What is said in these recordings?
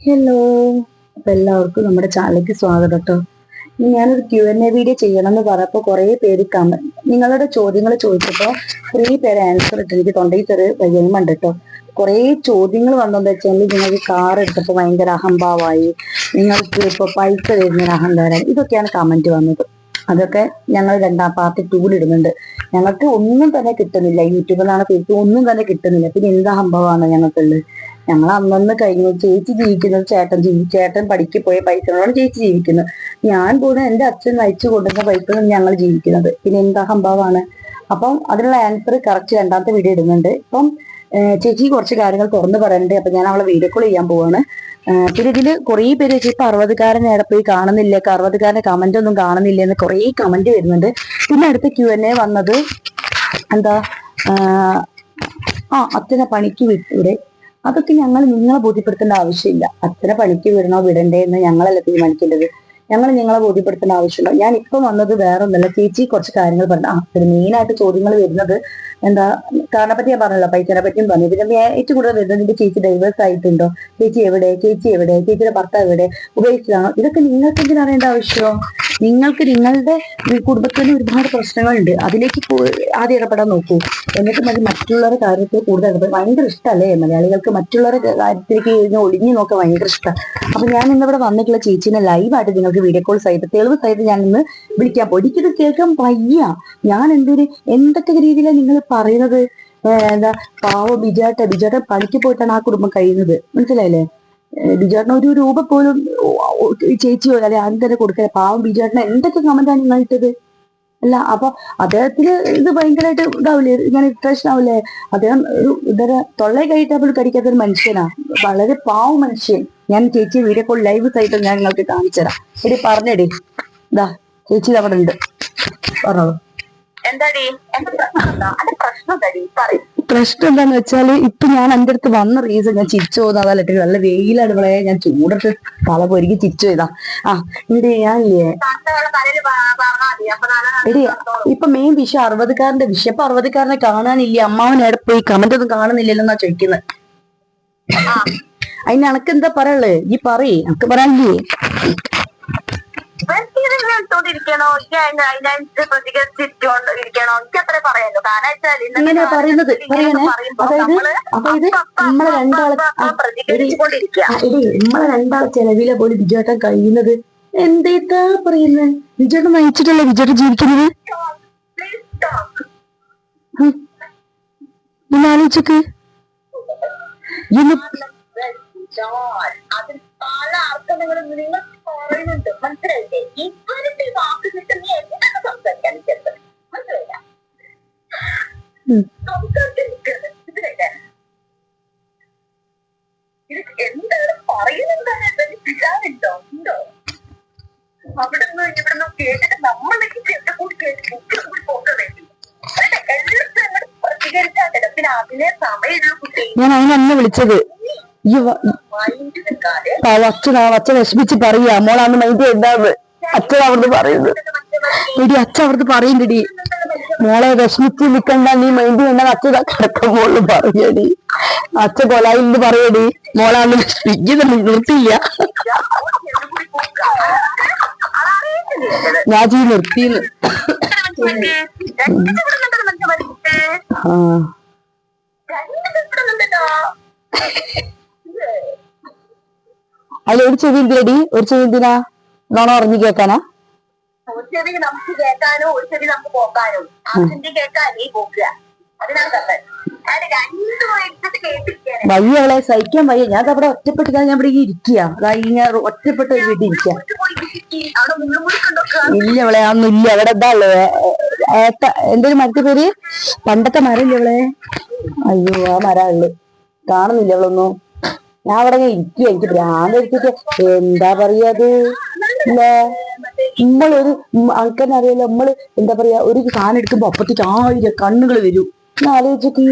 Hello അപ്പൊ എല്ലാവർക്കും നമ്മുടെ ചാനലിലേക്ക് സ്വാഗതം കേട്ടോ ഞാനൊരു ക്യു എൻ എ വീഡിയോ ചെയ്യണം എന്ന് പറഞ്ഞപ്പോൾ കുറെ പേര് കമ നിങ്ങളുടെ ചോദ്യങ്ങൾ ചോദിച്ചപ്പോൾ കുറേ പേര് ആൻസർ ഇട്ട് എനിക്ക് തൊണ്ടയിൽ ചെറിയ പയ്യനുമുണ്ട് കേട്ടോ കുറേ ചോദ്യങ്ങൾ വന്നെന്ന് വെച്ചാൽ നിങ്ങൾക്ക് കാർ എടുത്തപ്പോൾ ഭയങ്കര അഹംഭാവമായി. നിങ്ങൾക്ക് ഇപ്പോൾ പൈസ തരുന്നതിന് അഹങ്കാരം. ഇതൊക്കെയാണ് കമന്റ് വന്നത്. അതൊക്കെ ഞങ്ങൾ രണ്ടാം പാർട്ടി ടൂൾ ഇടുന്നുണ്ട്. ഞങ്ങൾക്ക് ഒന്നും തന്നെ കിട്ടുന്നില്ല. യൂട്യൂബിൽ നിന്നാണ് ഒന്നും തന്നെ കിട്ടുന്നില്ല. പിന്നെ എന്താ അഹംഭാവമാണ് ഞങ്ങൾക്കുള്ളത്? ഞങ്ങൾ അന്നന്ന് കഴിഞ്ഞു ചേച്ചി ജീവിക്കുന്നത് ചേട്ടൻ ജീവി ചേട്ടൻ പഠിക്ക് പോയ പൈസകളാണ് ചേച്ചി ജീവിക്കുന്നത്. ഞാൻ പോലും എന്റെ അച്ഛൻ നയിച്ചു കൊണ്ടുവന്ന പൈസ ഞങ്ങൾ ജീവിക്കുന്നത്. പിന്നെ എന്താ സംഭവമാണ്? അപ്പം അതിനുള്ള ആൻസർ കറക്റ്റ് രണ്ടാമത്തെ വീഡിയോ ഇടുന്നുണ്ട്. ഇപ്പം ചേച്ചി കുറച്ച് കാര്യങ്ങൾ തുറന്നു പറയാനുണ്ട് അപ്പൊ ഞാൻ അവളെ വീഡിയോ കോൾ ചെയ്യാൻ പോവാണ്. പിന്നെ ഇതിൽ കുറേ പേര് ചേച്ചി ഇപ്പൊ അറുപതുകാരൻ നേരെ പോയി കാണുന്നില്ല. അറുപതുകാരന്റെ കമന്റ് ഒന്നും കാണുന്നില്ല എന്ന് കുറേ കമന്റ് വരുന്നുണ്ട്. പിന്നെ അടുത്ത ക്യു എൻ എ വന്നത് എന്താ? ആ അച്ഛനെ പണിക്ക് വിട്ടൂടെ അതൊക്കെ ഞങ്ങൾ നിങ്ങളെ ബോധ്യപ്പെടുത്തേണ്ട ആവശ്യമില്ല. അത്ര പണിക്ക് വിടണോ വിടണ്ടേ എന്ന് ഞങ്ങളല്ല തീരുമാനിക്കേണ്ടത്? ഞങ്ങൾ നിങ്ങളെ ബോധ്യപ്പെടുത്തേണ്ട ആവശ്യമില്ല. ഞാൻ ഇപ്പം വന്നത് വേറെ ഒന്നല്ല ചേച്ചി കുറച്ച് കാര്യങ്ങൾ പറഞ്ഞു. ആ ഒരു മെയിൻ ആയിട്ട് ചോദ്യങ്ങൾ വരുന്നത് എന്താ കാറിനെ പറ്റി ഞാൻ പറഞ്ഞല്ലോ പൈസനെ പറ്റിയും പറഞ്ഞു. പിന്നെ ഏറ്റവും കൂടുതൽ വരുന്നത് എന്റെ ചേച്ചി ഡൈവേഴ്സ് ആയിട്ടുണ്ടോ? ചേച്ചി എവിടെ? ചേച്ചി എവിടെ? ചേച്ചിയുടെ ഭർത്താവ് എവിടെ? ഉപയോഗിച്ചതാണോ? ഇതൊക്കെ നിങ്ങൾക്ക് അറിയേണ്ട ആവശ്യമോ നിങ്ങൾക്ക് നിങ്ങളുടെ കുടുംബത്തിന് ഒരുപാട് പ്രശ്നങ്ങളുണ്ട്. അതിലേക്ക് ആദ്യം ഇടപെടാൻ നോക്കൂ. എന്നിട്ട് മതി മറ്റുള്ളവരുടെ കാര്യത്തിൽ കൂടുതൽ ഇടപെടും. ഭയങ്കര ഇഷ്ടമല്ലേ മലയാളികൾക്ക് മറ്റുള്ളവരുടെ കാര്യത്തിലേക്ക് ഇങ്ങനെ ഒളിഞ്ഞു നോക്കാൻ ഭയങ്കര ഇഷ്ടമാണ് അപ്പൊ ഞാൻ ഇന്നിവിടെ വന്നിട്ടുള്ള ചേച്ചീനെ ലൈവായിട്ട് നിങ്ങൾക്ക് വീഡിയോ കോൾ സഹിത തെളിവ് സഹിതം ഞാൻ ഇന്ന് വിളിക്കാൻ പോയി. എനിക്കിത് കേൾക്കാൻ വയ്യ. ഞാൻ എന്തൊരു എന്തൊക്കെ രീതിയിലാണ് നിങ്ങൾ പറയുന്നത്? എന്താ പാവ ബിജാട്ട. ബിജാട്ട പണിക്ക് പോയിട്ടാണ് ആ കുടുംബം കഴിയുന്നത്. മനസ്സിലായില്ലേ? ഏഹ് ബിജാട്ടിന് ഒരു രൂപ പോലും ചേച്ചിയോ അല്ലെ ആരും തന്നെ കൊടുക്കില്ല പാവം ബിജാട്ടിന് എന്തൊക്കെ കമന്റാണ് നിങ്ങൾ ഇട്ടത് അല്ല അപ്പൊ അദ്ദേഹത്തിന് ഇത് ഭയങ്കരമായിട്ട് ഇതാവില്ലേ? ഇങ്ങനെ ഇറിറ്റേഷൻ ആവില്ലേ? അദ്ദേഹം ഒരു ഇതര തൊള്ളയെ കഴിഞ്ഞിട്ട് പോലും കടിക്കാത്ത ഒരു മനുഷ്യനാ. വളരെ പാവ മനുഷ്യൻ. ഞാൻ ചേച്ചി വീഡിയോ കോൾ ലൈവ് സഹിതം ഞാൻ നിങ്ങൾക്ക് കാണിച്ചു തരാം എടി പറഞ്ഞെടി. ഇതാ ചേച്ചി അവിടെ ഉണ്ട്. പറഞ്ഞോളൂ. എന്താടി? എന്റെ പ്രശ്നം എന്താ? പ്രശ്നം എന്താടി? പറയും. പ്രശ്നം എന്താന്ന് വെച്ചാൽ ഇപ്പൊ ഞാൻ എന്റെ അടുത്ത് വന്ന റീസൺ ഞാൻ ചിരിച്ചു പോകുന്ന അതല്ല നല്ല വെയിലാണ് ഇവിടെ. ഞാൻ ചൂടിട്ട് തല പൊരുക്കി ചിരിച്ചു പോയതാ. ആ ഇവിടെ ഞാൻ എടി ഇപ്പൊ മെയിൻ വിഷയം അറുപതുകാരന്റെ വിഷയം. ഇപ്പൊ അറുപതുകാരനെ കാണാനില്ല. അമ്മാവൻ എവിടെ പോയി? കമന്റ് ഒന്നും കാണുന്നില്ലല്ലോന്നാ ചോദിക്കുന്നത് അതിന് എനക്ക് എന്താ പറയാനുള്ളത് ഈ പറയേ. എനക്ക് പറയാനില്ലേ? എടുത്തോണ്ടിരിക്കണോ അതിനനുസരിച്ച് പ്രതികരിച്ചിരിച്ചോണ്ട് ഇരിക്കണോ? എനിക്ക് അത്രേ പറയാലോ കാരണം ഇങ്ങനെ പറയുന്നത് അതായത് അപ്പൊ അപ്പൊ നമ്മളെ രണ്ടാളെ നമ്മളെ ചെലവിലെ പോലും വിജയേട്ടൻ കഴിയുന്നത്. എന്തേത്താ പറയുന്നത് വിജയേട്ടൻ നയിച്ചിട്ടല്ലേ വിജയേട്ടൻ ജീവിക്കുന്നത്. ഒന്ന് ആലോചിച്ചൊക്കെ. ഇന്ന് പല നിങ്ങൾ പറയുന്നുണ്ട്. മനസ്സിലായില്ലേ? ഈ വാക്ക് കിട്ടും നീ എന്താണ് സംസാരിക്കാൻ നിൽക്കുന്നത് മനസ്സിലായില്ല ഉം. സംസാരിക്കാൻ നിൽക്കരുത് മനസ്സിലായില്ലേ ഇത് എന്താണ് പറയുന്നത് വിചാരുണ്ടോ ഉണ്ടോ അവിടുന്ന് ഇവിടുന്ന് കേട്ടിട്ട് നമ്മളിലേക്ക് ചെറുപ്പം കൂടി കേട്ട് കുട്ടികൾ കൂടി പോകുന്നത് എല്ലായിടത്തും അങ്ങോട്ട് പ്രതികരിച്ചാൽ പിന്നെ അതിനെ ഞാൻ അതിനല്ല വിളിച്ചത് ഈ വ- മൈൻഡ് അച്ഛൻ അച്ഛൻ വിഷമിച്ച് പറയാ മോളാന്ന് മൈൻഡ് ഉണ്ടാവുന്നത് അച്ഛൻ അവിടുന്ന് പറയുന്നത്. എടി അച്ഛൻ അവിടുന്ന് പറയുന്നുടി. മോളെ വിഷമിച്ച് നിൽക്കണ്ട നീ മൈൻഡ് വേണ്ട അച്ഛൻ കിടക്കുമ്പോൾ പറയടി. അച്ഛൻ കൊലായിന്ന് പറയടി മോളെ അന്ന് വിശ്വസിക്കുന്ന നിർത്തിയില്ല ഞാൻ ചെയ്ത് നിർത്തിന്ന് അതിൽ ഒരു ചെവി എന്തിനടി? ഒരു ചെവി എന്തിനാ? നോണ പറഞ്ഞു കേക്കാനാ ഒരു ചെവി നമുക്ക് കേൾക്കാനോ ഒരു ചെവി നമുക്ക് പോക്കാനോ. കേൾക്കാൻ നീ പോക്കുക. വയ്യ അവളെ സഹിക്കാൻ വയ്യ. ഞാൻ അവിടെ ഒറ്റപ്പെട്ട് ഞാൻ ഇവിടെ ഇരിക്കുക. അതായത് ഇങ്ങനെ ഒറ്റപ്പെട്ട ഒരു വീട്ടിൽ ഇരിക്കുക. ഇല്ല അവളെ അതൊന്നും ഇല്ല. അവിടെ എന്താ ഉള്ളത്. ഏത്ത എന്തൊരു മരത്തെ പേര്? പണ്ടത്തെ മരമില്ല അവളെ? അയ്യോ ആ മരാ ഉള്ളു കാണുന്നില്ല അവളൊന്നും. ഞാൻ അവിടെ ഇങ്ങനെ ഇരിക്കുക. എനിക്ക് ഭ്രാന്ത് എടുത്തിട്ട് എന്താ പറയാ അത്? നമ്മളൊരു ആൾക്കാരെ അറിയാലോ നമ്മൾ എന്താ പറയാ ഒരു സാധനം എടുക്കുമ്പോ അപ്പത്തേക്ക് ആയിരം കണ്ണുകൾ വരും. ഞാൻ ആലോചിച്ചോക്കി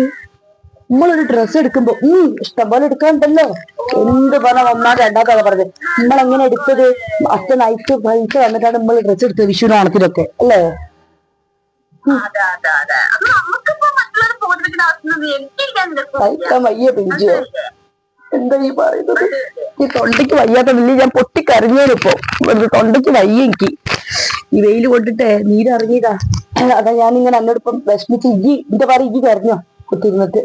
നമ്മളൊരു ഡ്രസ്സ് എടുക്കുമ്പോ ഉം ഇഷ്ടംപോലെ എടുക്കാണ്ടല്ലോ എന്ത് പറഞ്ഞ ഒന്നാം രണ്ടാമത്തെ പറഞ്ഞത്. നമ്മൾ എങ്ങനെ എടുത്തത്? അച്ഛൻ നയിച്ച് പൈസ വന്നിട്ടാണ് നമ്മൾ ഡ്രസ്സ് എടുത്തത് വിഷു ഓണത്തിനൊക്കെ അല്ലേ? വയ്യ പിഞ്ചു എന്താ ഈ പറയുന്നത്? ഈ തൊണ്ടയ്ക്ക് വയ്യാത്ത വലിയ ഞാൻ പൊട്ടിക്കരഞ്ഞേനിപ്പോ തൊണ്ടയ്ക്ക് വയ്യ എനിക്ക്. ഈ വെയിൽ കൊണ്ടിട്ട് നീരിറങ്ങിയതാ അതാ ഞാനിങ്ങനെ അന്നോടൊപ്പം വിഷമിച്ച് ഇജി എന്റെ പറ ഇജി കരഞ്ഞോ? കുത്തിരുന്നിട്ട്.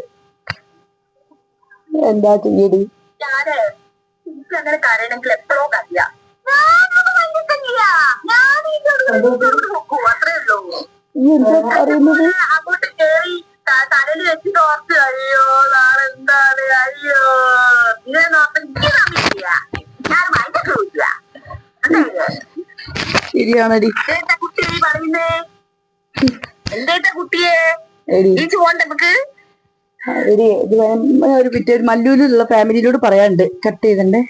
എന്താ ചെയ്യടി ഈ എന്താ പറയുന്നത്? നമുക്ക്? എടി ഇത് ഒരു പിറ്റേ ഒരു മല്ലൂരിലുള്ള ഫാമിലിയിലോട് പറയാണ്ട് കട്ട് ചെയ്തണ്ടേ?